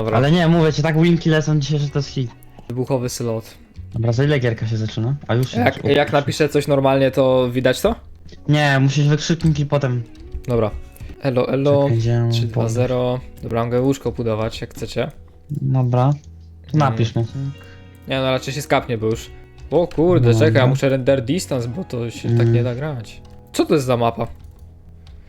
Dobra, Ale nie, mówię ci, tak winki lecą dzisiaj, że to jest hit. wybuchowy slot. Dobra, za ile gierka się zaczyna? A już się Jak, zaczyna. jak napiszę coś normalnie, to widać to? Nie, musisz wykrzykniki potem. Dobra. Elo, elo. Czekaj, gdzie mam 3, 2, podejść? 0. Dobra, mogę łóżko budować, jak chcecie. Dobra. To napisz mi. Nie, no raczej się skapnie, bo już... O kurde, Dobra. czekaj, ja muszę render distance, bo to się tak Mm. nie da grać. Co to jest za mapa?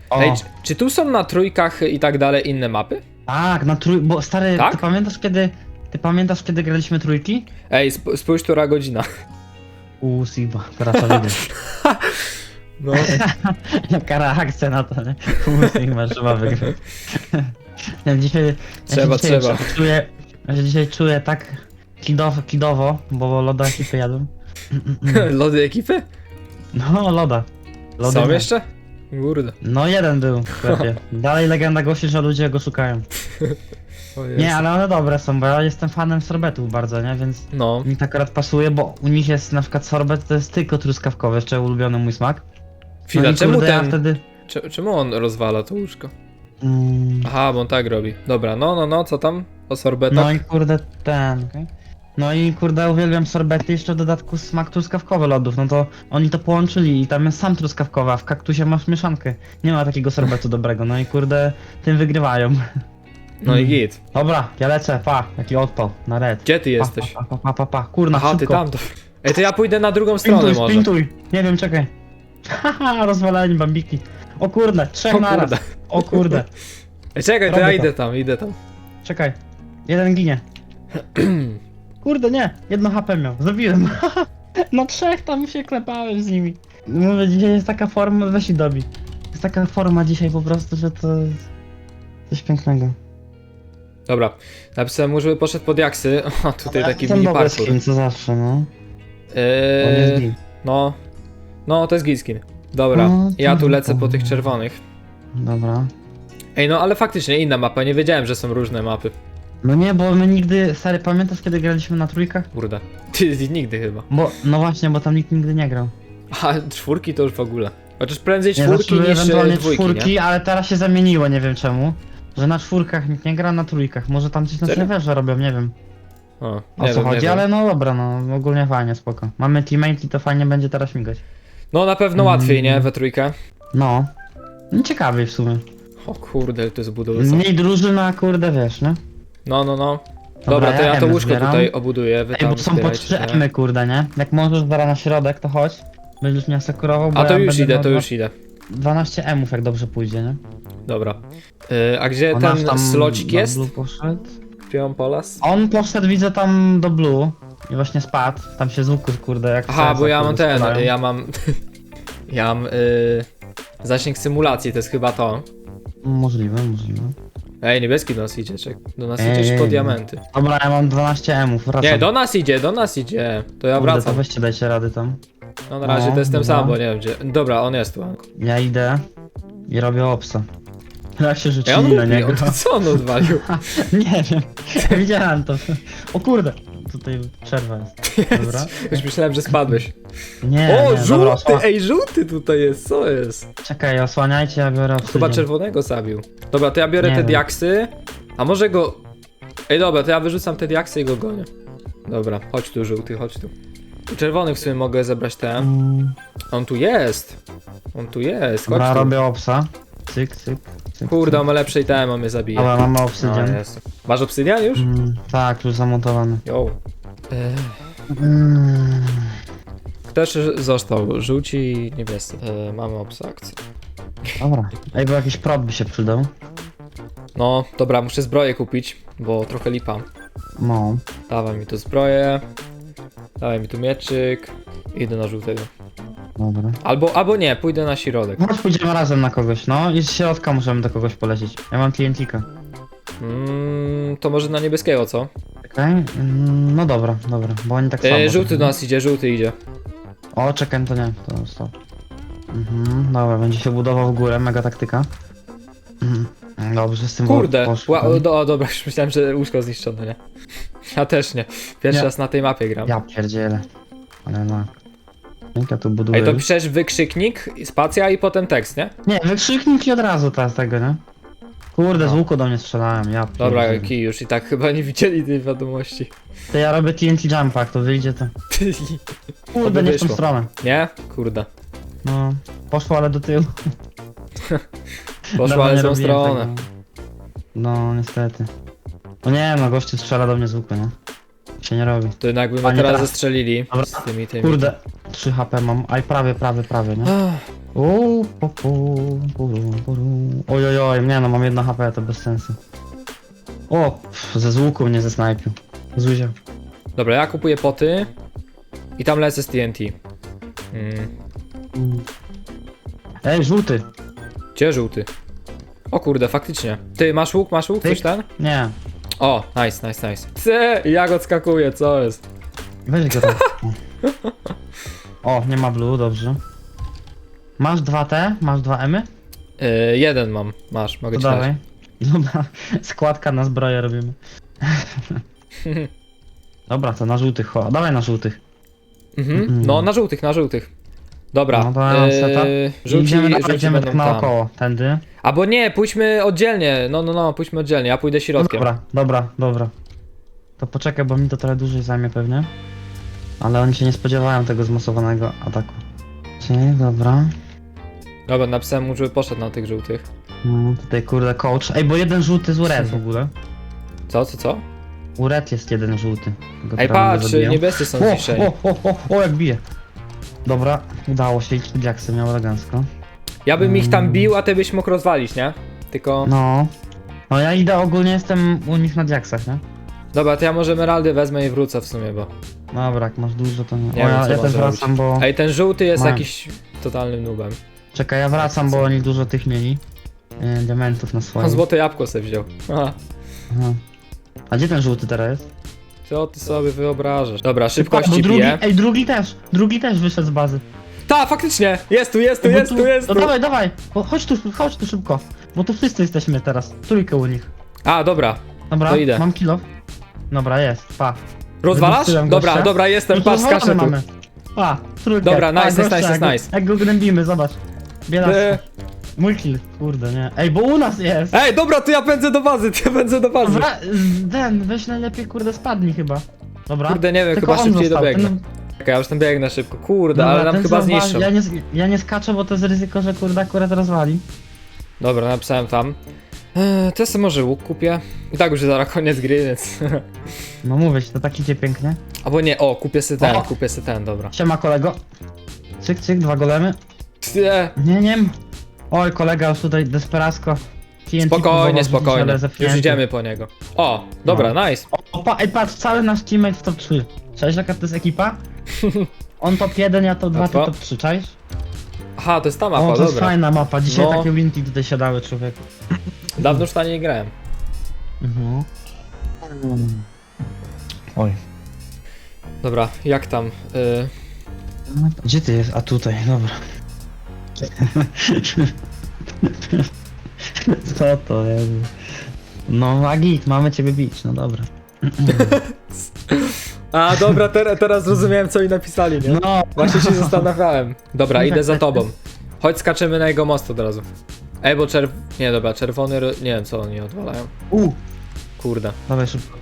O, Ej, czy, czy tu są na trójkach i tak dalej inne mapy? Tak, na trój... Bo stary, Tak? ty pamiętasz kiedy... Ty pamiętasz kiedy graliśmy trójki? Ej, sp spójrz, która godzina. U Sigma, teraz to widzę. No, Jaka reakcja na to, nie? U Sigma, trzeba wygrać. Ja dzisiaj... ja Trzeba, się dzisiaj trzeba. Czuję, ja się dzisiaj czuję tak kidowo, kidowo, bo loda ekipy jadłem. lody ekipy? No, loda. Są nie. jeszcze? Kurde. No jeden był w sklepie. Dalej legenda głosi, że ludzie go szukają. O Jezu. Nie, ale one dobre są, bo ja jestem fanem sorbetów bardzo, nie? Więc No, mi to akurat pasuje, bo u nich jest na przykład sorbet, to jest tylko truskawkowy, jeszcze ulubiony mój smak. chwila, i czemu kurde, ja ten... wtedy... Cze- Czemu on rozwala to łóżko? Mm, Aha, bo on tak robi. Dobra, no, no, no, co tam? O sorbetach? no i kurde ten, okej. No i kurde uwielbiam sorbety, jeszcze w dodatku smak truskawkowy lodów, no to oni to połączyli i tam jest sam truskawkowy, a w kaktusie masz mieszankę. Nie ma takiego sorbetu dobrego, no i kurde tym wygrywają. No i Mm. git. Dobra, ja lecę, pa, jaki odpał, na red. Gdzie ty Pa, jesteś? Pa, pa, pa, pa, pa. kurna, Aha, ty szybko. tam. Ej, to ja pójdę na drugą stronę Sprintuj, może. sprintuj. Nie wiem, czekaj. Haha, rozwaleni bambiki. O kurde, trzech O naraz. kurde. O kurde. Ej, czekaj, to ja Robię to. idę tam, idę tam. Czekaj. Jeden ginie. Kurde, nie. Jedno HP miał. Zabiłem. Na trzech tam się klepałem z nimi. Mówię, dzisiaj jest taka forma, weź i dobi. Jest taka forma dzisiaj po prostu, że to... jest Coś pięknego. Dobra, napisałem mu, żeby poszedł pod jaksy. O, tutaj taki Ten mini parkour. skin, co zawsze, no. On jest Eee, git. no, no, to jest git skin. Dobra, No, ja tu lecę po tych czerwonych. Dobra. Ej, no ale faktycznie inna mapa, nie wiedziałem, że są różne mapy. No nie, bo my nigdy, stary, pamiętasz kiedy graliśmy na trójkach? Kurde. Ty, nigdy chyba. Bo, no właśnie, bo tam nikt nigdy nie grał. A czwórki to już w ogóle. Chociaż prędzej Nie, czwórki znaczy, niż e, ewentualnie dwójki, czwórki, nie? ale teraz się zamieniło, nie wiem czemu. Że na czwórkach nikt nie gra, na trójkach. Może tam coś na Serio? serwerze robią, nie wiem O, o nie co wiem, nie chodzi, wiem. ale no dobra, no ogólnie fajnie, spoko. Mamy teammate i to fajnie będzie teraz migać. No na pewno łatwiej, nie? Mm. We trójkę. No. No ciekawiej w sumie. O kurde, to jest budowy. Mniej drużyna, kurde, wiesz, nie? No, no, no. Dobra, to ja to łóżko zbieram. tutaj obuduję, wy Ej, tam bo są po zbierajcie trzy te- emy, kurde, nie? Jak możesz zaraz na środek, to chodź. Będziesz mnie asekurował, bo A to ja już będę idę, miał to już idę. 12 emów, jak dobrze pójdzie, nie? Dobra. Yy, a gdzie nasz ten slocik jest? blue Poszedł. Pion Polas? On poszedł, widzę tam do blue i właśnie spadł. Tam się z kurde, jak Aha, bo ja mam ten, ja mam... ja mam yy, zasięg symulacji, to jest chyba to. Możliwe, możliwe. Ej, niebieski do nas idzie, czek. Do nas Ej, idziesz po diamenty. Dobra, ja mam 12 emów, wracam. Nie, do nas idzie, do nas idzie. To ja Kurde, to wracam. weźcie, dajcie rady tam. No na razie No, to jestem dobra. sam, bo nie wiem gdzie. Dobra, on jest tu. Anku. Ja idę i robię obsa. Jak się Ej, on rzucili na niego. on, co on odwalił? Nie wiem, widziałem to. O kurde, tutaj przerwa jest. Dobra. Już myślałem, że spadłeś. Nie, O, nie, dobra, żółty! osła... Ej, żółty tutaj jest, co jest? Czekaj, osłaniajcie, ja biorę obsydian. Chyba czerwonego zabił. Dobra, to ja biorę Nie te wiem. diaksy. A może go. Ej, dobra, to ja wyrzucam te diaksy i go gonię. Dobra, chodź tu, żółty, chodź tu. U czerwonych w sumie mogę zebrać te. Mm, On tu jest. On tu jest, chodź Dobra, tu. robię obsa. Cyk, cyk, cyk. Kurde, cyk. on ma lepsze itemy, on mnie zabije. Dobra, mamy No, obsydian. jest. Masz obsydian już? Mm, tak, już zamontowany. Jo. Mm. Też został, żółci i niebiescy. E, mamy obsakcję. Dobra. Ej, bo jakiś prop by się przydał. No, dobra, muszę zbroję kupić, bo trochę lipa. No. Dawaj mi tu zbroję. Dawaj mi tu mieczyk. Idę na żółtego. Dobra. Albo, albo nie, pójdę na środek. Chodź pójdziemy razem na kogoś, no i z środka możemy do kogoś polecieć. Ja mam TNT-ka. Mm, to może na niebieskiego, co? Czekaj. Mm, no dobra, dobra, bo oni tak samo. E, żółty do nas idzie, żółty idzie. O, czekaj, to nie, to stop. Mhm, dobra, będzie się budował w górę, mega taktyka. Mhm. Dobrze, z tym Kurde, poszło. ła, do, o, dobra, już myślałem, że łóżko zniszczone, nie? Ja też nie. Pierwszy Nie. raz na tej mapie gram. Ja pierdzielę. Ale no. Ja buduję? Ej, to piszesz wykrzyknik, spacja i potem tekst, nie? Nie, wykrzyknik i od razu teraz tego, nie? Kurde, z łuku do mnie strzelają, ja Dobra, pierdzielę. kij już i tak chyba nie widzieli tej wiadomości. To ja robię TNT jump, jak to wyjdzie to... Kurde, nie w tą wyszło. stronę. Nie? Kurde. No, poszło ale do tyłu. Poszła Dawno ale nie robiłem stronę. tego. No, niestety. No nie no, gościu strzela do mnie z łuku, nie? Się nie robi. To jednak by mnie Panie teraz teraz. zestrzelili Dobra. z tymi tymi. Kurde, 3 HP mam, aj prawie, prawie, prawie, nie? Ach, Uuu, pu, pu, puru, puru. Oj, oj, oj, nie no, mam jedno HP, to bez sensu. O, pff, ze z łuku mnie zesnajpił. Zuzia. Dobra, ja kupuję poty i tam lecę z TNT. Mm. Mm. Ej, żółty. Gdzie żółty? O kurde, faktycznie. Ty, masz łuk, masz łuk? Coś Ty- ten? Nie, O, nice, nice, nice. Ty, jak odskakuje, co jest? weź go tam. O, nie ma blue, dobrze. Masz dwa T? Masz dwa Emy? Yy, jeden mam, masz, mogę To ci dać. dawaj. Dobra, składka na zbroję robimy. Dobra, to na żółtych, cho. Dawaj na żółtych. Mhm. Mm. No, na żółtych, na żółtych. Dobra, No to ja mam yy, setup. żółci, idziemy, będą tak tam. naokoło, tędy. Albo nie, pójdźmy oddzielnie, no, no, no, pójdźmy oddzielnie, ja pójdę środkiem. Dobra, dobra, dobra. To poczekaj, bo mi to trochę dłużej zajmie pewnie. Ale oni się nie spodziewają tego zmasowanego ataku. Czyli, dobra. Dobra, napisałem mu, żeby poszedł na tych żółtych. No, tutaj kurde coach. Ej, bo jeden żółty z uret w ogóle. Co, co, co? Uret jest jeden żółty. Go Ej, teraz patrz, zabiję. niebiescy są ciszej. o, o, o, o, jak bije. Dobra, udało się, i Jacksy miał elegancko. Ja bym ich tam Mm. bił, a ty byś mógł rozwalić, nie? Tylko... No. No ja idę ogólnie, jestem u nich na Jacksach, nie? Dobra, to ja może emeraldy wezmę i wrócę w sumie, bo... Dobra, jak masz dużo, to nie. O, wiem, ja, co ja mam też zrobić. wracam, bo... Ej, ten żółty jest jakiś totalnym nubem. Czekaj, ja wracam, bo oni dużo tych mieli. E, diamentów na On swoim. złote jabłko sobie wziął. Aha. Aha. A gdzie ten żółty teraz jest? Co ty sobie wyobrażasz? Dobra, szybkości bo drugi, piję. Ej, drugi też, drugi też wyszedł z bazy. Ta, faktycznie! Jest tu, jest tu, Bo jest tu, jest No tu! dawaj, dawaj, bo chodź tu, chodź tu szybko. Bo tu wszyscy jesteśmy teraz, trójkę u nich. A, dobra. Dobra, To idę. mam kilo. Dobra, jest, pa. Rozwalasz? Dobra, gościa. dobra, jestem, No to patrz, skaczę tu. mamy. Pa, trójkę. Dobra, pa, nice, gościa, nice, jak, nice, nice. Jak go gnębimy, zobacz. Bielasko. Ty. Mój kill, kurde, nie. Ej, bo u nas jest. Ej, dobra, to ja pędzę do bazy, to ja pędzę do bazy. Dobra, ten, weź najlepiej, kurde, spadnij chyba. Dobra. Kurde, nie wiem, Tylko chyba on szybciej został, dobiegnę. ten- Czekaj, ja już tam biegnę szybko. Kurde, ale nam ten, chyba co zniszczą. Ja nie, ja nie skaczę, bo to jest ryzyko, że kurde akurat rozwali. Dobra, napisałem tam. Eee, to ja sobie może łuk kupię. I tak już zaraz koniec gry, więc... No mówię ci, to tak idzie pięknie. Albo nie, o, kupię sobie ten, O! kupię sobie ten, dobra. Siema kolego. Cyk, cyk, dwa golemy. Nie, Nie, nie. Oj, kolega już tutaj desperacko. TNT spokojnie, próbował spokojnie. rzucić, ale Już zepchnięty. idziemy po niego. O, dobra, nice. O, pa, ej, patrz, cały nasz teammate w top 3. Cześć, jaka to jest ekipa? On top 1, ja top 2, ty Łatwo. top 3, cześć? Aha, to jest ta O, mapa, to jest dobra. fajna mapa. Dzisiaj No. takie winki tutaj siadały, człowieku. Dawno już na niej grałem. Mhm. Oj. Dobra, jak tam? Y, Gdzie ty jest? A tutaj, dobra. Co to jest? No, Agit, mamy ciebie bić, no dobra. A, dobra, ter teraz zrozumiałem, co mi napisali, nie? No, Właśnie się zastanawiałem. Dobra, idę za tobą. Chodź, skaczemy na jego most od razu. Ej, bo czerw... Nie, dobra, czerwony... ro- Nie wiem, co oni odwalają. u, Kurde. dawaj szybko.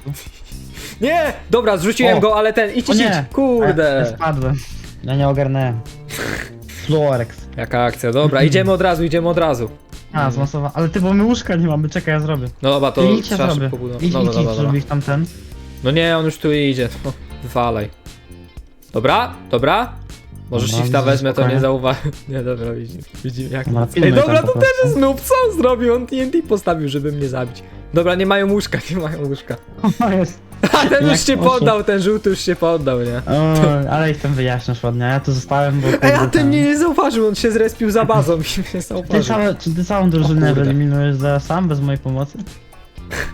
Nie! Dobra, zrzuciłem O! go, ale ten... Idź, O idź, idź. nie! Kurde. spadłem. Ja nie ogarnąłem. Fluorex. Jaka akcja, dobra, idziemy od razu, idziemy od razu. A, zmasowa. Ale ty, bo my łóżka nie mamy, czekaj, ja zrobię. No dobra, to ja trzeba zrobię. szybko budować. Idź, Dobra, idź, dobra, idź, dobra. żeby ich tam ten. No nie, on już tu idzie. No, wywalaj. Dobra, dobra. Może Dobra, shifta widzę, wezmę, to nie zauważy. Nie, dobra, widzimy, widzimy jak. Dobra, Ej, pilnuj dobra, tam to po też prostu. jest noob, co on zrobił? On TNT postawił, żeby mnie zabić. Dobra, nie mają łóżka, nie mają łóżka. O, jest. A ten już się poddał, ten żółty już się poddał, nie? O, ale ich tam wyjaśniasz ładnie, ja tu zostałem, bo... Ej, a ty tam- mnie nie zauważył, on się zrespił za bazą i mnie Ty zauważył. całe, czy ty całą drużynę kurde. wyeliminujesz za sam, bez mojej pomocy?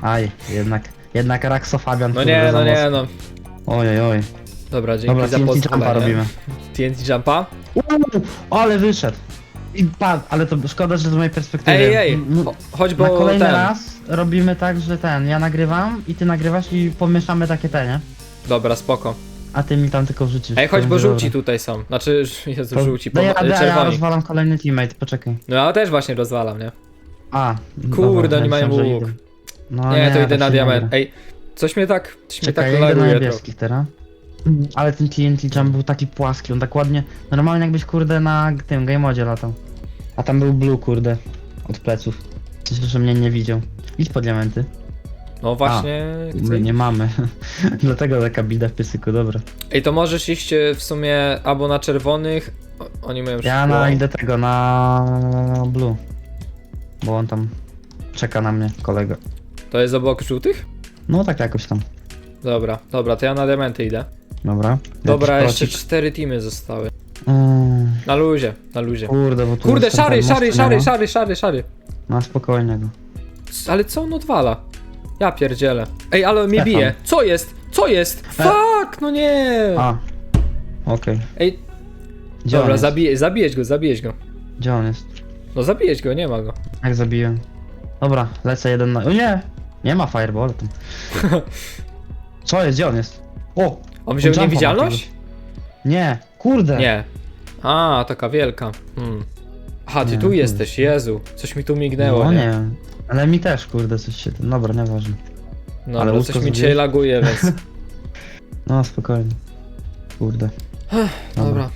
Aj, jednak, jednak Raxo Fabian, No nie, no nie, no. Oj, oj, oj. Dobra, dzięki Dobra, za TNT jumpa robimy. TNT jumpa? Uuu, ale wyszedł. I padł, ale to szkoda, że z mojej perspektywy. Ej, ej, M- cho- chodź, Na bo kolejny ten... raz robimy tak, że ten, ja nagrywam i ty nagrywasz i pomieszamy takie te, nie? Dobra, spoko. A ty mi tam tylko wrzucisz. Ej, chodź, bo żółci tutaj są. Znaczy, Jezu, To- żółci, poma- ja, ja, czerwoni. rozwalam kolejny teammate, poczekaj. No ja też właśnie rozwalam, nie? A. Kurde, oni mają łuk. No, nie, to idę tak na się nie diament. gra. Ej, coś mnie tak, coś mnie Czekaj, tak ja idę na laguje trochę. niebieskich teraz. Ale ten TNT Jump był taki płaski, on tak ładnie, normalnie jakbyś kurde na tym game modzie latał. A tam był blue kurde, od pleców. Cieszę, że mnie nie widział. Idź po diamenty. No właśnie, chcę My nie mamy. Dlatego taka bida w piesyku, dobra. Ej, to możesz iść e, w sumie albo na czerwonych, o, oni mają Ja szkło. na, idę tego, na blue. Bo on tam czeka na mnie, kolega. To jest obok żółtych? No tak jakoś tam. Dobra, dobra, to ja na diamenty idę. Dobra. Dobra, Jakiś jeszcze procik. cztery teamy zostały. Mm, Na luzie, na luzie. Kurde, bo tu Kurde, jest szary, szary, szary, szary, szary, szary. No spokojnie go. C- Ale co on odwala? Ja pierdzielę. Ej, ale mnie Stefan. bije. Co jest? Co jest? Fuck, no nie! A. Okej. Ej, Gdzie on dobra, jest? zabije, zabijeć go, zabijeć go. Gdzie on jest? No zabijeć go, nie ma go. Jak zabiłem? Dobra, lecę jeden na... O nie! Nie ma fireball tam. Co jest? Gdzie on jest? O! On wziął jumpa niewidzialność? Nie! Kurde! Nie. A, taka wielka. Hmm. Aha, ty Nie, tu kurde. jesteś, Jezu. Coś mi tu mignęło, No nie? nie. Ale mi też, kurde, coś się... Dobra, nieważne. No, Ale ale łóżko coś mi dzisiaj zrobiłeś? laguje, więc... No, spokojnie. Kurde. Dobra.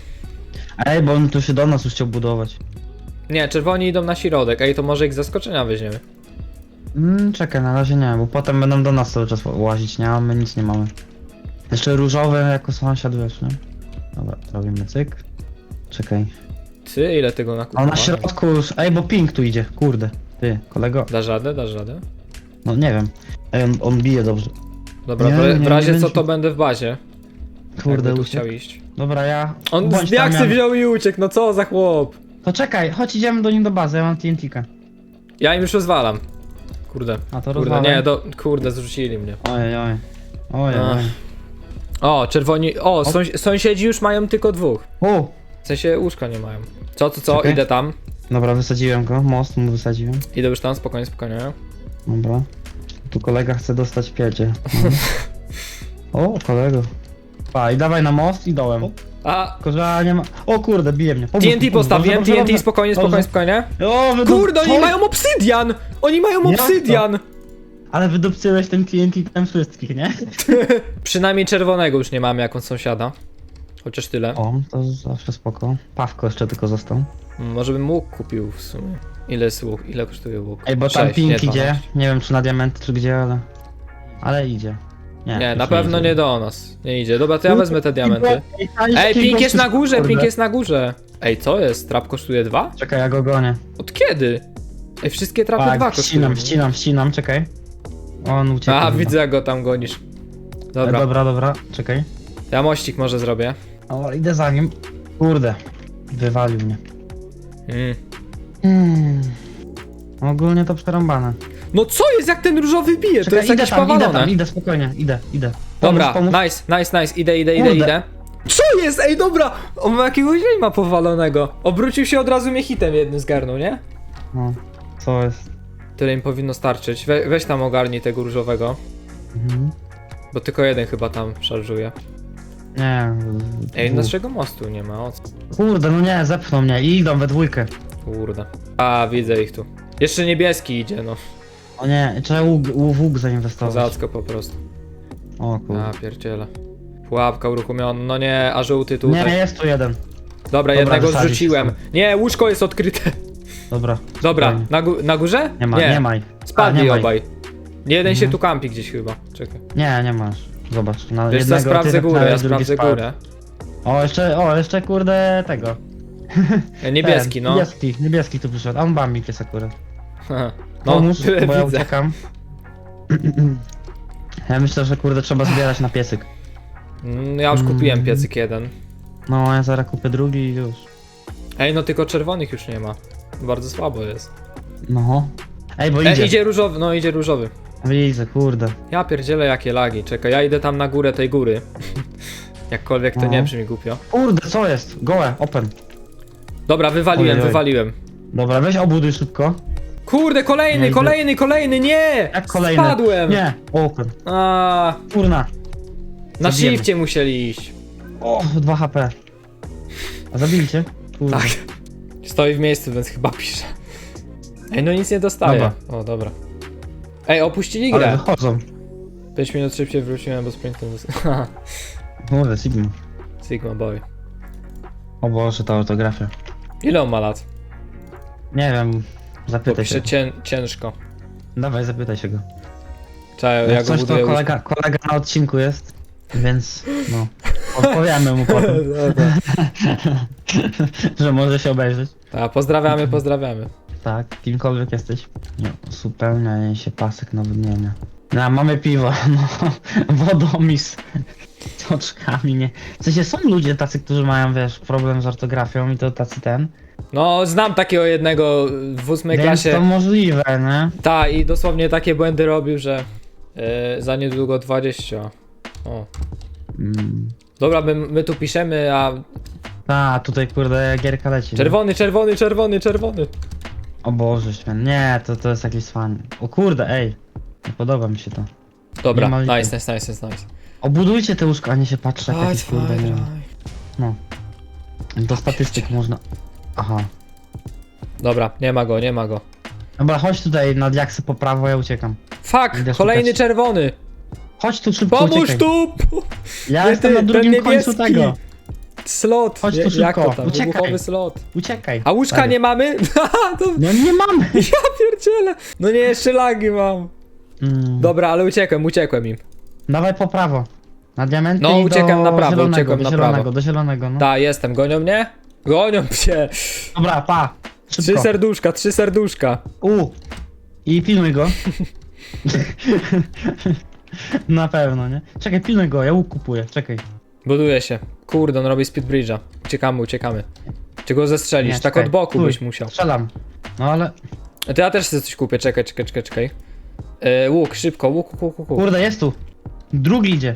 Ej, bo on tu się do nas już chciał budować. Nie, czerwoni idą na środek. Ej, to może ich z zaskoczenia weźmiemy. Mm, czekaj, na razie nie, bo potem będą do nas cały czas łazić, nie? A my nic nie mamy. Jeszcze różowy jako sąsiad, wiesz, nie? Dobra, robimy cyk. Czekaj. Ty, ile tego A na środku już... Ej, bo ping tu idzie, kurde. Ty, kolego. Dasz radę, dasz radę? No nie wiem. Ej, on, on bije dobrze. Dobra, Nie, w, nie, w razie nie co będzie. to będę w bazie. Kurde, jakby tu uciekł. chciał iść. Dobra, ja... On bądź z tam, diaksy ja... wziął i uciekł, no co za chłop. To czekaj, chodź idziemy do nim do bazy, ja mam TNT-kę. Ja im już rozwalam. Kurde. A to Kurde, nie, do, kurde, zrzucili mnie. Ojej. Ojej, Ach. ojej. O, czerwoni. O, sąs sąsiedzi już mają tylko dwóch. O! W sensie łóżka nie mają. Co, co, co? Czekaj. Idę tam. Dobra, wysadziłem go, most mu wysadziłem. Idę już tam, spokojnie, spokojnie. Dobra. Tu kolega chce dostać piedzie. o, kolego. Pa, i dawaj na most i dołem. A, Tylko, że nie ma... O kurde, bije mnie. Pomóż mi, TNT pomóż. postawiłem, Dobrze, TNT, dobrze. spokojnie, Dobrze. spokojnie, spokojnie. O, wydup... Kurde, oni Co? mają obsydian! Oni mają Jak to? obsydian! Ale wydupcyłeś ten TNT tam wszystkich, nie? Przynajmniej czerwonego już nie mamy jako sąsiada. Chociaż tyle. O, to zawsze spoko. Pawko jeszcze tylko został. Może bym łuk kupił w sumie. Ile jest łuk? Ile kosztuje łuk? Ej, bo tam Sześć, ping nie idzie. 12. Nie wiem czy na diamenty czy gdzie, ale... Ale idzie. Nie, już na pewno idzie. nie do nas. Nie idzie. Dobra, to ja wezmę te diamenty. Ej, ping jest na górze, ping jest na górze. Ej, co jest? Trap kosztuje dwa? Czekaj, ja go gonię. Od kiedy? Ej, wszystkie trapy dwa Tak, kosztują. ścinam, ścinam, ścinam, czekaj. On uciekł. A, chyba. widzę jak go tam gonisz. Dobra, Dobra, dobra, dobra, czekaj. ja mościk może zrobię. O, idę za nim. Kurde, wywalił mnie. Mm. Hmm. Ogólnie to przerąbane. No co jest jak ten różowy bije? To Czekaj, jest idę jakieś tam, idę powalone. tam, idę spokojnie, idę, idę. Dobra, nice, nice, nice, idę, idę, idę, Kurde. idę. Co jest? Ej, dobra! On ma jakiegoś ma powalonego. Obrócił się od razu mnie hitem jednym zgarnął, nie? No, co jest? Tyle im powinno starczyć. We, weź tam ogarnij tego różowego. Mhm. Bo tylko jeden chyba tam szarżuje. Nie. Ej, naszego mostu nie ma, o co? Kurde, no nie, zepchnął mnie i idą we dwójkę. Kurde. A, widzę ich tu. Jeszcze niebieski idzie, no. O nie, trzeba łuk, w łuk zainwestować. Zacko po prostu. O kurde. A, pierdziele. Pułapka uruchomiona, no nie, a żółty Nie, tutaj. jest tu jeden. Dobra, Dobra, jednego wysadzić zrzuciłem. Nie, łóżko jest odkryte. Dobra. Dobra, na, gó- na górze? Nie ma, nie, ma ich. Spadli nie ma obaj. Jeden się Mhm. tu kampi gdzieś chyba. Czekaj. Nie, nie masz. Zobacz. Na Wiesz co, jednego sprawdzę ty górę, ja drugi sprawdzę spadł. górę. O, jeszcze, o, jeszcze kurde tego. E, Niebieski, Ten, no. Niebieski, niebieski tu przyszedł. A on bambik jest akurat. No, Pomóż, bo ja widzę. uciekam. Ja myślę, że kurde trzeba zbierać na piecyk. Mm, Ja już kupiłem Mm. piecyk jeden. No, ja zaraz kupię drugi i już. Ej, no tylko czerwonych już nie ma. Bardzo słabo jest. No. Ej, bo E, idzie. idzie różowy, no idzie różowy. Widzę, kurde. Ja pierdzielę jakie lagi. Czekaj, ja idę tam na górę tej góry. Jakkolwiek to No. nie brzmi głupio. Kurde, co jest? Gołe, open. Dobra, wywaliłem, Ojej. wywaliłem. Dobra, weź obuduj szybko. Kurde, kolejny, Nie idę. kolejny, kolejny, nie! Jak kolejny? Spadłem! Nie, open. A, Kurna. na Zabijemy. shifcie musieli iść. O, 2 HP. A zabiliście? Kurde. Tak. Stoi w miejscu, więc chyba pisze. Ej, no nic nie dostaję. O, dobra. Ej, opuścili Ale grę. wychodzą. 5 minut szybciej wróciłem, bo sprintem dos- Kurde, Sigma. Sigma boy. O Boże, ta autografia. Ile on ma lat? Nie wiem, zapytaj się. Cię, ciężko. Dawaj, zapytaj się go. Czekaj, ja Jak go coś, to buduję kolega, kolega na odcinku jest, więc no, odpowiemy mu potem, Dobra. że może się obejrzeć. A, pozdrawiamy, pozdrawiamy. Tak, kimkolwiek jesteś. Nie, uzupełnia się pasek nawodnienia. No, mamy piwo, no, wodomis z oczkami, nie. W sensie są ludzie tacy, którzy mają, wiesz, problem z ortografią i to tacy ten. No, znam takiego jednego w ósmej Więc klasie. to możliwe, nie? Ta, i dosłownie takie błędy robił, że e, za niedługo 20. O. Mm. Dobra, my, my tu piszemy, a Ta, tutaj kurde gierka leci. czerwony, czerwony, czerwony, czerwony. O Boże święty, nie, to, to jest jakiś fan. O kurde, ej, nie podoba mi się to. Dobra, ma nice, nice, nice, nice, nice. Obudujcie te łóżko, a nie się patrzę jak Daj, kurde, nie daj. No. Do statystyk można... Aha. Dobra, nie ma go, nie ma go. Dobra, chodź tutaj na diaksy po prawo, ja uciekam. Fuck, Idę kolejny szukać. czerwony. Chodź tu szybko, Pomóż uciekaj. tu! Ja jestem na drugim końcu tego. Slot. Chodź tu szybko, tam? uciekaj. Wybuchowy slot. Uciekaj. A łóżka Stary. nie mamy? to No nie mamy. ja pierdzielę. No nie, jeszcze lagi mam. Mm. Dobra, ale uciekłem, uciekłem im. Dawaj po prawo. Na diamenty No, i uciekam do na prawo, zielonego, uciekam do na zielonego, prawo. do zielonego, no. Ta, jestem. Gonią mnie? Gonią mnie. Dobra, pa. Trzy Szybko. serduszka, trzy serduszka. U. I pilnuj go. Na pewno, nie? Czekaj, pilnuj go, ja łuk kupuję, czekaj. Buduje się. Kurde, on robi speed bridge'a. Uciekamy, uciekamy. Czy go zestrzelisz? Nie, tak czekaj. od boku Stój. byś musiał. Strzelam. No ale... A to ja też sobie coś kupię, czekaj, czekaj, czekaj, czekaj. E, łuk, szybko, łuk, łuk, łuk, łuk. Kurde, jest tu. Drugi idzie.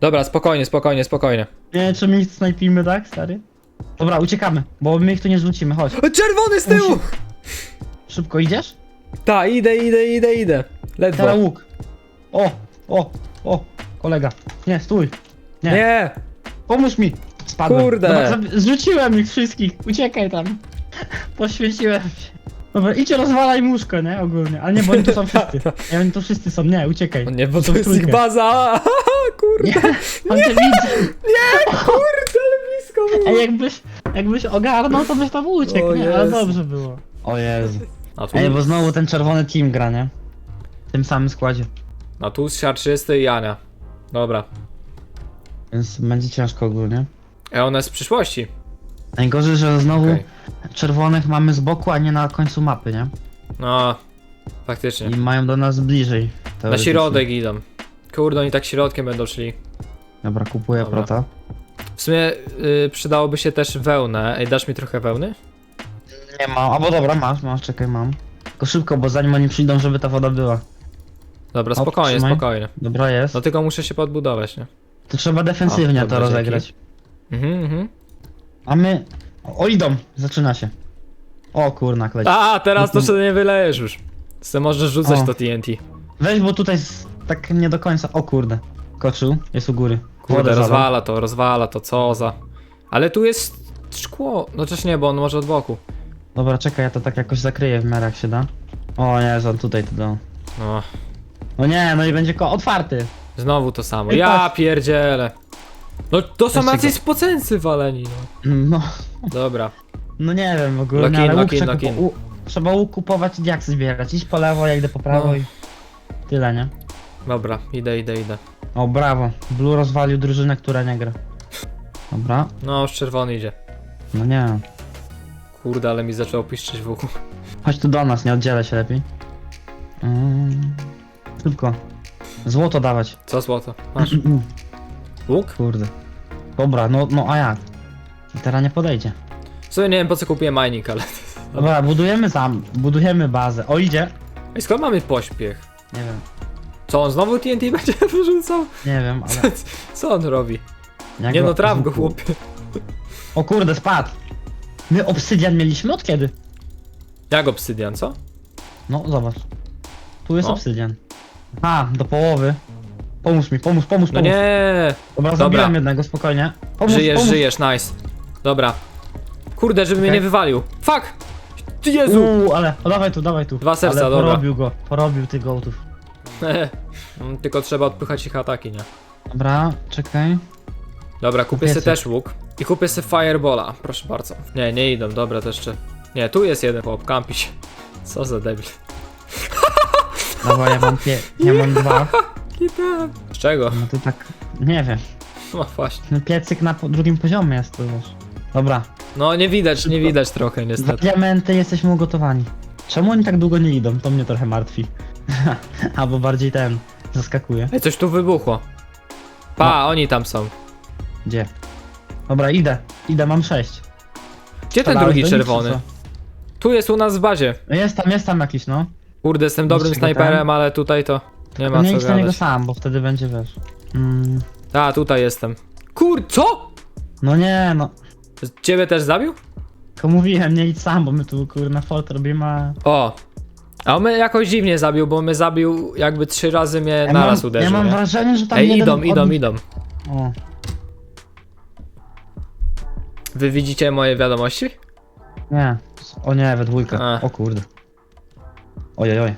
Dobra, spokojnie, spokojnie, spokojnie. Nie wiem, czy my ich snajpimy, tak, stary? Dobra, uciekamy, bo my ich tu nie zrzucimy, chodź. O, czerwony z tyłu! Musi- Szybko idziesz? Ta, idę, idę, idę, idę. Ledwo. Teraz łuk. O, o, o, kolega. Nie, stój. Nie, Nie! pomóż mi. Spadłem. Kurde. Dobra, zabi- zrzuciłem ich wszystkich, uciekaj tam. Poświęciłem się. Dobra, idź rozwalaj łóżko, nie? Ogólnie. Ale nie, bo oni tu są wszyscy. Nie, oni tu wszyscy są, nie, uciekaj. O nie, bo to jest ich baza! Kurde, Nie, on cię widzi. kurde, ale blisko Ej, było. jakbyś, jakbyś ogarnął, to byś tam uciekł, O nie? Ale Jezu. dobrze było. O Jezu. A tu, Ej, bo znowu ten czerwony team gra, nie? W tym samym składzie. A tu siarczysty i Jania. Dobra. Więc będzie ciężko ogólnie. E, ona jest z przyszłości. Najgorzej, że znowu Okej. czerwonych mamy z boku, a nie na końcu mapy, nie? No, faktycznie. I mają do nas bliżej. Na teoretycznie. środek idą. Kurde, oni tak środkiem będą szli. Dobra, kupuję Dobra. prota. W sumie y, przydałoby się też wełnę. Ej, dasz mi trochę wełny? Nie mam, albo dobra, masz, masz, czekaj, mam. Tylko szybko, bo zanim oni przyjdą, żeby ta woda była. Dobra, Hop, spokojnie, trzymaj. spokojnie. Dobra jest. No tylko muszę się podbudować, nie? To trzeba defensywnie O, to dobra, rozegrać. Mhm, mhm. A my... O, idą! Zaczyna się. O kurna, kleć. A, teraz to sobie nie wylejesz już. Se możesz rzucać O. to TNT. Weź, bo tutaj z... tak nie do końca... O kurde. Koczył, jest u góry. Kurde, zalał. rozwala to, rozwala to, co za. Ale tu jest szkło. No też nie, bo on może od boku. Dobra, czekaj, ja to tak jakoś zakryję w miarę jak się da. O nie, on tutaj to dał. No, No nie, no i będzie ko otwarty. znowu to samo. Ej, Ja patrz. pierdzielę. No to są jacyś spocency waleni, no. No, Dobra. no nie wiem, ogólnie, Lock in, ale łuk lock in, trzeba, lock in. kupo- u- trzeba łuk kupować i diaksy zbierać. Iść po lewo, ja idę po prawo No. i... Tyle, nie? Dobra, idę, idę, idę. O, brawo. Blue rozwalił drużynę, która nie gra. Dobra, No, już czerwony idzie. no nie. Kurde, ale mi zaczęło piszczeć wokół. Chodź tu do nas, nie oddzielę się lepiej. Mm, szybko. Złoto dawać. Co złoto? Masz. Łuk? Kurde. Dobra, no, no a jak? I teraz nie podejdzie. W sumie nie wiem po co kupiłem mining, ale... Dobra, budujemy tam, budujemy bazę. O, idzie. Ej, skąd mamy pośpiech? Nie wiem, Co, on znowu TNT będzie wyrzucał? nie wiem, ale... Co on robi? jak Nie go- no, traf go chłopie. O kurde, spadł. My obsydian mieliśmy od kiedy? Jak obsydian, co? No, zobacz. Tu jest No. obsydian. A, do połowy. Pomóż mi, pomóż, pomóż, No pomóż. nie! Dobra, zabiłem jednego, spokojnie. Pomóż, Żyjesz, pomóż. żyjesz, nice. Dobra. Kurde, żeby mnie Okej. nie wywalił. Fuck! Ty Jezu! Uuu, ale, o, dawaj tu, dawaj tu. Dwa serca, ale dobra. porobił go, porobił tych gołtów. Mm, Tylko trzeba odpychać ich ataki, nie? Dobra, czekaj. Dobra, kupię Kupię sobie sobie. też łuk. I kupię sobie Firebola, proszę bardzo. Nie, nie idą, dobra, to jeszcze... Nie, tu jest jeden chłop, kampi się. Co za debil. Dobra, ja mam pie... ja mam dwa. Kitem. Z czego? No to tak, nie wiem. No właśnie. No piecyk na po drugim poziomie jest to wiesz. Dobra, No nie widać, nie widać trochę dwa niestety. diamenty jesteśmy ugotowani. Czemu oni tak długo nie idą? To mnie trochę martwi. Albo bardziej ten, zaskakuje. Ej, coś tu wybuchło. Pa, oni tam są. Gdzie? Dobra, idę, idę, mam sześć. Gdzie ten drugi do nich, czy czerwony? co? Tu jest u nas w bazie. No Jest tam, jest tam jakiś, no. Kurde, jestem dobrym Niczego snajperem, ale tutaj to nie ma nie co idź na niego gadać. sam, bo wtedy będzie, wiesz. Mm, A, tutaj jestem. Kur, co? no nie, no. Ciebie też zabił? Tylko mówiłem, nie idź sam, bo my tu kurna fort robimy, a... O. A on mnie jakoś dziwnie zabił, bo mnie zabił jakby trzy razy mnie Ja naraz mam, uderzył. ja mam nie? wrażenie, że tam Ej, jeden idą, od... idą, idą. O, Wy widzicie moje wiadomości? nie. O nie, we dwójkę. A. O kurde. Ojej, oj.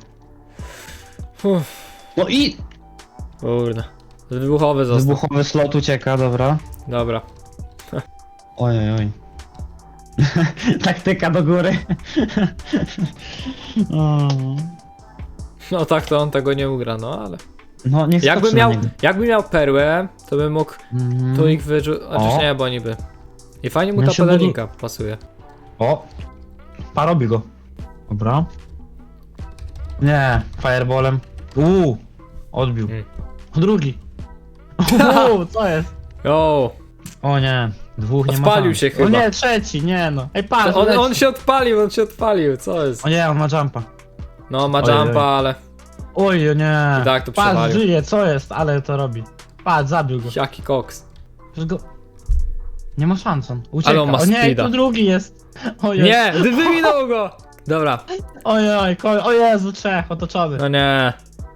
Uff, No i... kurde. Wybuchowy został. Wybuchowy slot ucieka, dobra. Dobra. Ojej, oj. Taktyka do góry. o. No tak to on tego nie ugra, no ale. No, nie Jakby skoczy na miał, niego. jakby miał perłę, to bym mógł Mhm. tu ich wyrzucić. Znaczy O. nie, bo niby. I fajnie mu Ja ta się budu- pelerynka pasuje. O! Parobi go. Dobra. Nie, fireballem. Uuu, odbił. Mm. O drugi. Uuu, co jest? O, O nie, dwóch nie ma Odpalił szans. się O chyba. nie, trzeci, nie no. Ej, patrz, on, leci. on się odpalił, on się odpalił, co jest? O nie, on ma jumpa. No ma Ojej. jumpa, ale Oj, o nie. I tak to Patrz, przewalił. żyje, co jest, ale to robi. Patrz, zabił go. jaki koks. Przecież go... Nie ma szans on. Ucieka. Ale on ma o nie, speeda. tu drugi jest. Ojej. Nie, wyminął go! Dobra, Ojej, ko- o Jezu, trzech, otoczony. no nie.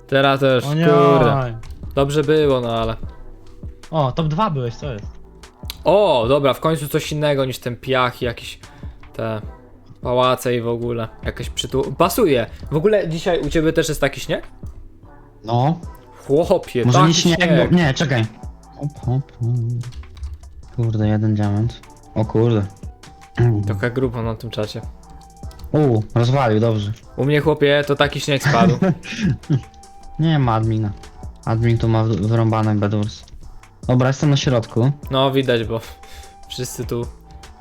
Teraz też, O nie. kurde. Dobrze było, no ale. O, top 2 byłeś, co jest? O, dobra, w końcu coś innego niż ten piach i jakieś te pałace i w ogóle. Jakaś przytu... Pasuje. W ogóle dzisiaj u ciebie też jest taki śnieg? No. Chłopie, Może taki nie śnieg, śnieg. bo... Nie, czekaj. Hop, hop. Kurde, jeden diament. O kurde. Taka grupa na tym czacie. Uuu, rozwalił, dobrze. U mnie chłopie to taki śnieg spadł. Nie ma admina. Admin tu ma w- wyrąbane bedwars. Dobra, jestem na środku. No widać, bo wszyscy tu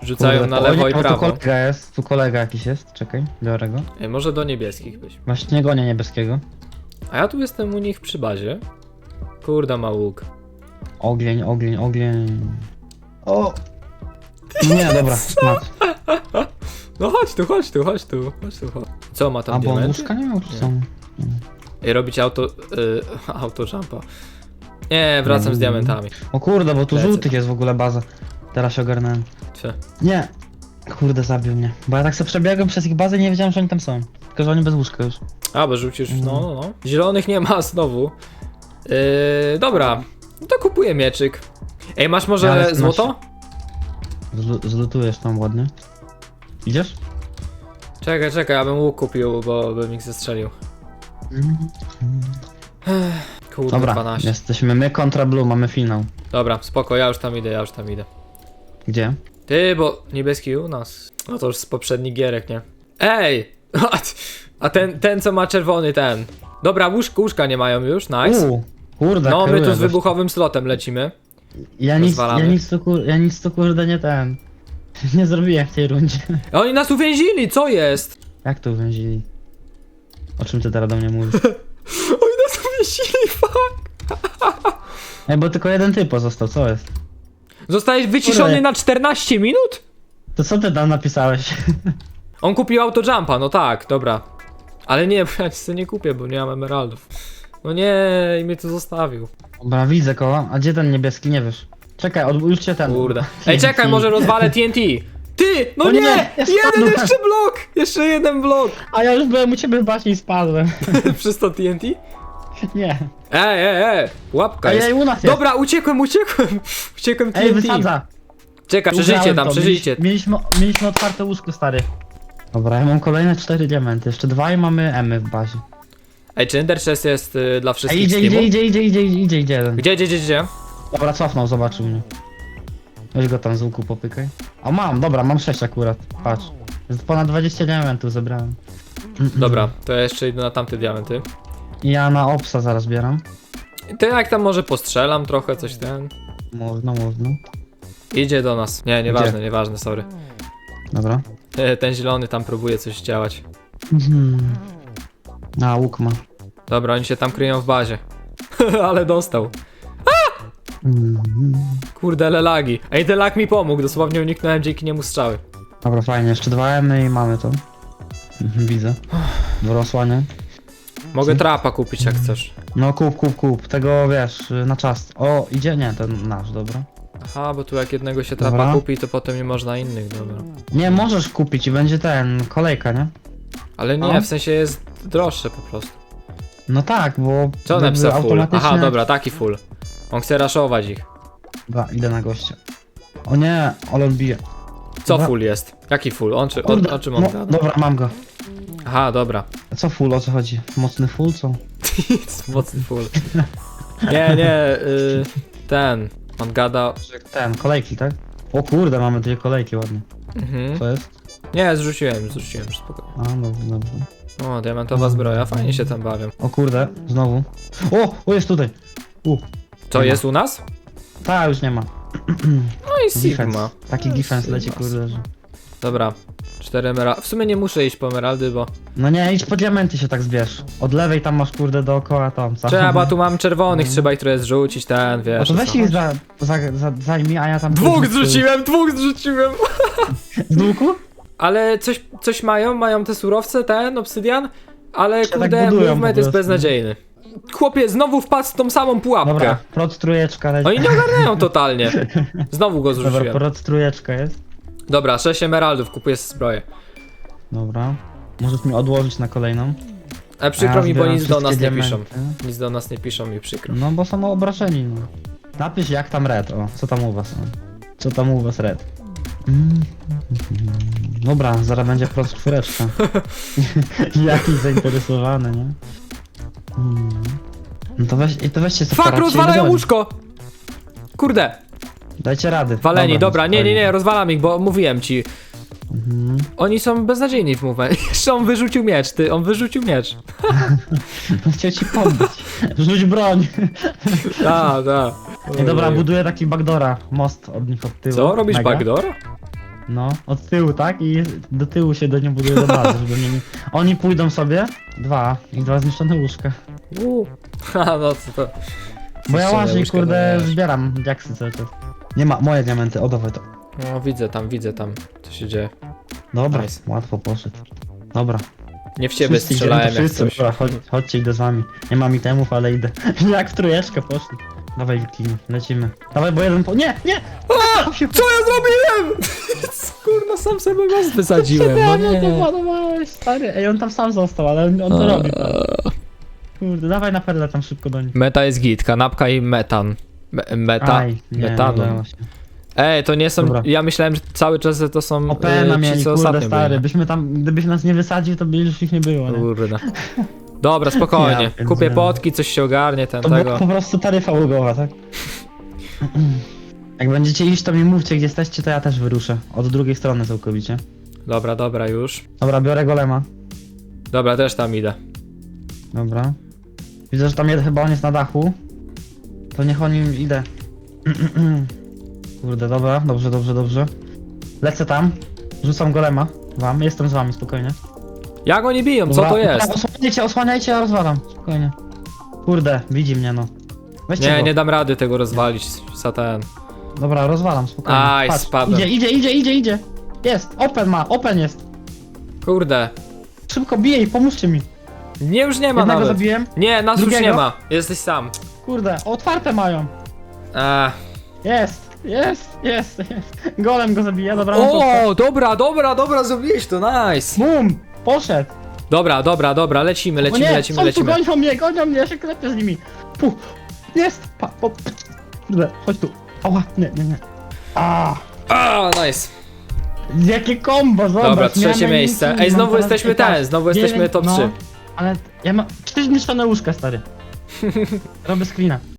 rzucają Kurde, na o lewo nie, i bo Tu prawo. kolega jest, tu kolega jakiś jest, czekaj, biorę go. Ej, może do niebieskich być. Właśnie nie gonię niebieskiego. A ja tu jestem u nich przy bazie. Kurda ma łuk. Ogień, ogień, ogień. O! Nie, dobra, mat. No chodź tu, chodź tu, chodź tu, chodź tu, chodź. Co ma tam A bo on diamenty? łóżka nie miał, czy są? Ej, robić auto... Y, auto jumpa. Nie, wracam z Mm. diamentami. O kurde, bo tu Lecę. żółtych jest w ogóle baza. Teraz się ogarnąłem. Cie. Nie. Kurde, zabił mnie. Bo ja tak sobie przebiegłem przez ich bazę i nie wiedziałem, że oni tam są. Tylko, że oni bez łóżka już. A, bo rzucisz, no, no, no. Zielonych nie ma znowu. Yy, dobra, no to kupuję mieczyk. Ej, masz może Ale masz- złoto? Zlu- Zlutujesz tam ładnie. Idziesz? Czekaj, czekaj, ja bym łuk kupił, bo bym ich zestrzelił. Kurde, Dobra, 12. jesteśmy my kontra Blue, mamy finał. Dobra, spoko, ja już tam idę, ja już tam idę. Gdzie? Ty, bo niebieski u nas. No to już z poprzednich gierek, nie? Ej! A ten, ten co ma czerwony, ten. Dobra, łóżka, łóżka nie mają już, nice. Uuu, kurde, No, my tu z wybuchowym slotem lecimy. Ja nic, ja rozwalamy. nic tu kur... ja nic tu kurde nie ten. Nie zrobiłem w tej rundzie. Oni nas uwięzili, co jest? Jak to uwięzili? O czym ty teraz do mnie mówisz? Oni nas uwięzili, fuck! Ej, bo tylko jeden typ pozostał, co jest? Zostałeś wyciszony Kurde. na 14 minut? To co ty tam napisałeś? On kupił autojumpa, no tak, dobra. Ale nie, ja nic sobie nie kupię, bo nie mam emeraldów. No nie, i mnie tu zostawił. Dobra, widzę koło. A gdzie ten niebieski? Nie wiesz. Czekaj, od... już cię ten. Kurde. Ej, czekaj, może rozwalę TNT. Ty! No O nie! nie, ja Jeden spadłem. jeszcze blok! Jeszcze jeden blok! A ja już byłem u ciebie w basie i spadłem. Przez to TNT? Nie. Ej, ej, ej! Łapka Ej, jest. ej, u nas jest. Dobra, uciekłem, uciekłem! Uciekłem Ej, TNT. wysadza. Czekaj, przeżyjcie Ugrałem tam, to. przeżyjcie. Mieliśmy, mieliśmy otwarte łóżko, stary. Dobra, ja mam kolejne cztery diamenty, jeszcze dwa i mamy emy w bazie. Ej, czy Ender Chest jest y, dla Ej, wszystkich idzie, z idzie, teamu? idzie, idzie, idzie, idzie, idzie jeden. Gdzie, gdzie, gdzie, gdzie? Dobra, cofnął, zobaczył mnie. Weź go tam z łuku popykaj. O, mam, dobra, mam 6 akurat. Patrz. Ponad 20 diamentów zebrałem. Dobra, to ja jeszcze idę na tamte diamenty. Ja na obsa zaraz bieram. To jak tam może postrzelam trochę, coś ten. Można, można. Idzie do nas. Nie, nieważne, nieważne, sorry. Dobra. E, Ten zielony tam próbuje coś działać. Mhm. A, łuk ma. Dobra, oni się tam kryją w bazie. Ale dostał. Mhm. Kurde, ale lagi. Ej, ten lag mi pomógł, dosłownie uniknąłem dzięki niemu strzały. Dobra, fajnie, jeszcze dwa emy i mamy to. Mhm, Widzę. Dobra, osłanię. Mogę trapa kupić jak chcesz. No kup, kup, kup. Tego wiesz, na czas. O, idzie? Nie, ten nasz, dobra. Aha, bo tu jak jednego się trapa Dobra. kupi, to potem nie można innych, dobra. Nie, możesz kupić i będzie ten, kolejka, nie? Ale nie, No. w sensie jest droższe po prostu. No tak, bo... Co jakby napisał full? automatycznie- Aha, dobra, taki full. On chce raszować ich. Dobra, idę na gościa. O nie, ale on bije. Co Dobra. full jest? Jaki full? On czy, Kurde, o czym on no, gada? Dobra, mam go. Aha, dobra. A co full, o co chodzi? Mocny full, co? Mocny full. Nie, nie, y, ten. On gada... Ten, kolejki, tak? O kurde, mamy dwie kolejki ładnie. Mhm. Co jest? Nie, zrzuciłem, zrzuciłem, spokojnie. A, dobrze, dobrze. O, diamentowa zbroja, fajnie się tam bawią. O kurde, znowu. O, o jest tutaj. U, Nie ma. jest u nas? ta już nie ma. No i Sigma. Defense. Taki No, defense Sigma. leci, kurde. Że... Dobra, cztery emeraldy. W sumie nie muszę iść po emeraldy, bo... No nie, idź po diamenty się tak zbierz. Od lewej tam masz kurde dookoła tam. co? Trzeba, bo tu mam czerwonych, trzeba ich trochę zrzucić, ten, wiesz. to o weź ich chodzi. za, za, za, zajmij, a ja tam... Dwóch zrzuciłem, dwóch zrzuciłem! Z łuku? Ale coś, coś mają, mają te surowce, ten, obsydian, ale Się tak kurde, budują movement jest prostu. beznadziejny. Chłopie, znowu wpadł w tą samą pułapkę. Dobra, prot trójeczka leci. Oni nie ogarniają totalnie. Znowu go Dobra, zrzuciłem. prot trójeczka jest. Dobra, 6 emeraldów, kupuję zbroję. Dobra. Możesz mi odłożyć na kolejną. Ale przykro mi, bo zbieram nic do nas wszystkie nie piszą. diamenty. Nic do nas nie piszą mi przykro. No bo są obrażeni, no. Napisz jak tam red, o. Co tam u was, o. Co tam u was red? Mm. Dobra, zaraz będzie prot czwóreczka. Jakiś zainteresowany, nie? Mm. No to weź, i to weźcie sobie Fuck, rozwalają łóżko! Kurde, Dajcie rady. waleni, dobra, nie, nie, nie, rozwalam ich, bo mówiłem ci. Mhm. Oni są beznadziejni w movement. Jeszcze on wyrzucił miecz, ty, on wyrzucił miecz. Chciał ci pomóc. Rzuć broń. Da, da. I dobra, buduję taki backdora, most od nich od tyłu. Co, robisz Mega. backdoor? No, od tyłu, tak? I do tyłu się do niej buduje do bazy, żeby nie... Oni pójdą sobie, dwa, i dwa zniszczone łóżka. Uuu. Ha, no co to... Bo ja Zniszczone łóżka, kurde no zbieram diaksy cały czas. Nie ma, moje diamenty, o dawaj to. No widzę tam, widzę tam, co się dzieje. Dobra, Nice. łatwo poszedł. Dobra. Nie w ciebie Wszyscy idziemy, strzelałem jak wszyscy, coś. Dobra, chodź, chodźcie, idę z wami. Nie mam itemów, ale idę. Jak w trójeczkę poszli. Dawaj wikini, lecimy. Dawaj, bo jeden po... Nie, nie! A, co ja zrobiłem? Kurna, sam sobie was wysadziłem, no nie, nie nie. planowałeś, stary. Ej, on tam sam został, ale on, on to robi. Kurde, dawaj na perle tam szybko do nich. Meta jest git, kanapka i metan. Me, meta, Aj, nie, nie metanu. udało się. Ej, to nie są, Dobra. ja myślałem, że cały czas że to są Opena y, mieli, ci, co kurde, ostatnio stary. byli. Byśmy tam, gdybyś nas nie wysadził, to by już ich nie było, nie? Kurde. Dobra, spokojnie. Ja Kupię pierdzielę. potki, coś się ogarnie, ten To tego. była po prostu taryfa ulgowa, tak? Jak będziecie iść, to mi mówcie, gdzie jesteście, to ja też wyruszę. Od drugiej strony całkowicie. Dobra, dobra, już. Dobra, biorę golema. Dobra, też tam idę. Dobra. Widzę, że tam jeden chyba on jest na dachu. To niech on im idę. Kurde, dobra, dobrze, dobrze, dobrze. Lecę tam. Rzucam golema. Wam, jestem z wami, spokojnie. Jak oni biją? Co Dobra, to dobra, jest? Osłaniajcie, osłaniajcie, ja rozwalam. Spokojnie. Kurde, widzi mnie no. Weźcie Nie, go. nie dam rady tego rozwalić, satan. Dobra, rozwalam, spokojnie. Aj, Patrz, spadłem. Idzie, idzie, idzie, idzie, idzie. Jest, open ma, open jest. Kurde. Szybko bijej, i pomóżcie mi. Nie, już nie ma Jednego nawet. zabiłem. Nie, nas już Drugiego? nie ma. Jesteś sam. Kurde, otwarte mają. Ech. Jest, jest, jest, jest. Golem go zabija, dobra. mam. O, dobra, dobra, dobra, zrobiłeś to, nice. Bum, poszedł. Dobra, dobra, dobra, lecimy, o lecimy, nie, lecimy, są lecimy. tu, gonią mnie, gonią mnie, ja się klepię z nimi. Puh, jest, pa, po, kurde, chodź tu. Ała, nie, nie, nie. A, A, nice. Jakie kombo, zobacz. Dobra, trzecie miejsce. Ej, znowu teraz jesteśmy tak, ten, znowu jesteśmy dziewięć- top no, 3. Ale ja mam... Cztery zniszczone łóżka, stary. Robię screena.